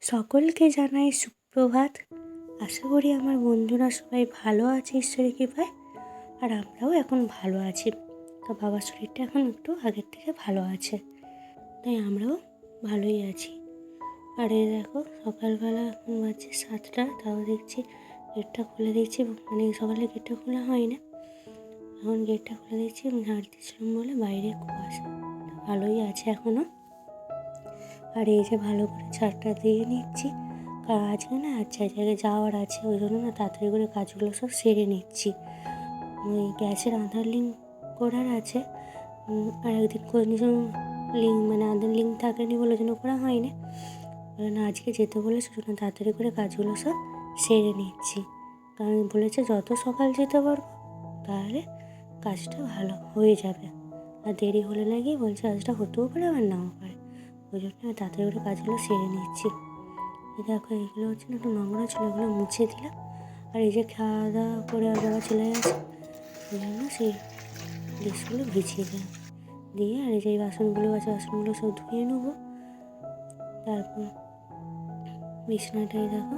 সকলকে জানাই সুপ্রভাত। আশা করি আমার বন্ধুরা সবাই ভালো আছে, ঈশ্বরের কৃপায়। আর আমরাও এখন ভালো আছি। তো বাবার শরীরটা এখন একটু আগের থেকে ভালো আছে। তাই আমরাও ভালোই আছি। আর এই দেখো, সকালবেলা এখন বাজছে সাতটা, তাও দেখছি গেটটা খুলে দিচ্ছি মানে সকালে গেটটা খোলা হয় না এখন গেটটা খুলে দিচ্ছি ঝাড় দিচ্ছিলাম বলে বাইরে কুয়াশা। ভালোই আছে এখনও আর এই যে ভালো করে ছাড়টা দিয়ে নিচ্ছি। কারণ আজকে না আচ্ছা জায়গায় যাওয়ার আছে, ওই জন্য না তাড়াতাড়ি করে কাজগুলো সব সেরে নিচ্ছি। ওই গ্যাসের আধার লিঙ্ক করার আছে। আর একদিন করে নিয়েছিলাম লিঙ্ক মানে আধার লিঙ্ক থাকেনি বলে জন্য করা হয়নি। ওই জন্য আজকে যেতে বলেছে জন্য তাড়াতাড়ি করে কাজগুলো সব সেরে নিচ্ছি। কারণ বলেছে যত সকাল যেতে পারব, তাহলে কাজটা ভালো হয়ে যাবে। আর দেরি হলে নাকি বলছে কাজটা হতেও পারে আবার নাও পারে। ওই জন্য আমি তাড়াতাড়ি করে কাজগুলো সেরে নিচ্ছি। এই দেখো, এগুলো হচ্ছে না একটু নোংরা ছিল, এগুলো মুছে দিলাম। আর এই যে খাওয়া দাওয়া করে আবার চলে গেছে ওই জন্য সেই ডিশগুলো ভিজিয়ে দিলাম। দিয়ে আর এই যে বাসনগুলো আছে, বাসনগুলো সব ধুয়ে নেব। তারপর বিছানাটাই দেখো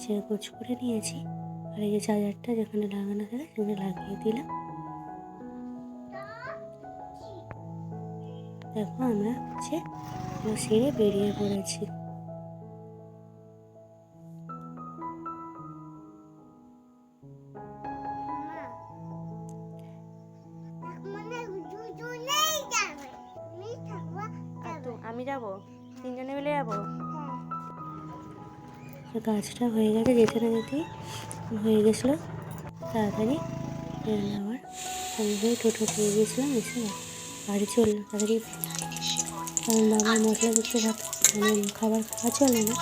সে গোছ করে নিয়েছি। আর এই যে চার্জারটা যেখানে লাগানো থাকে, সেখানে লাগিয়ে দিলাম। দেখো আমরা হচ্ছে সেরে বেরিয়ে পড়েছি। আমি যাব? তিনজনে মিলে যাব? আর কাজটা হয়ে গেছে যেতে না যেতেই হয়ে গেছিল তাড়াতাড়ি আমার আমি হয়ে টোটো পেয়ে গিয়েছিলাম এসে বাড়ি চললাম তাড়াতাড়ি কারণ বাবার মশলা যুক্ত ভাত মানে খাবার খাওয়া চলে না।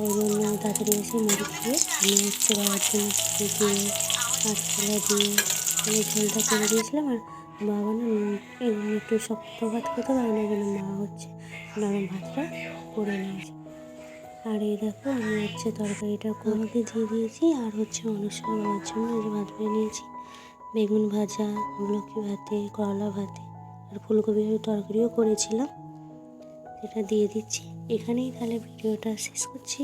ওই জন্য তাড়াতাড়ি এসে মুড়ি খেয়ে আমি হচ্ছে বাবার জন্য দিয়ে দিয়ে আমি ঝোলটা করে দিয়েছিলাম আর বাবা না একটু শক্ত ভাত খেতে পারে না জন্য মা হচ্ছে নরম ভাতটা করে নিয়েছে। আর এই দেখো আমি হচ্ছে তরকারিটা কোনোকে দিয়ে দিয়েছি আর হচ্ছে অনুষ্ঠান বাবার জন্য ভাত নিয়েছি বেগুন ভাজা লক্ষ্মী ভাতে, করলা ভাতে। আর ফুলকপির তরকারিও করেছিলাম। সেটা দিয়ে দিচ্ছি। এখানেই তাহলে ভিডিওটা শেষ করছি।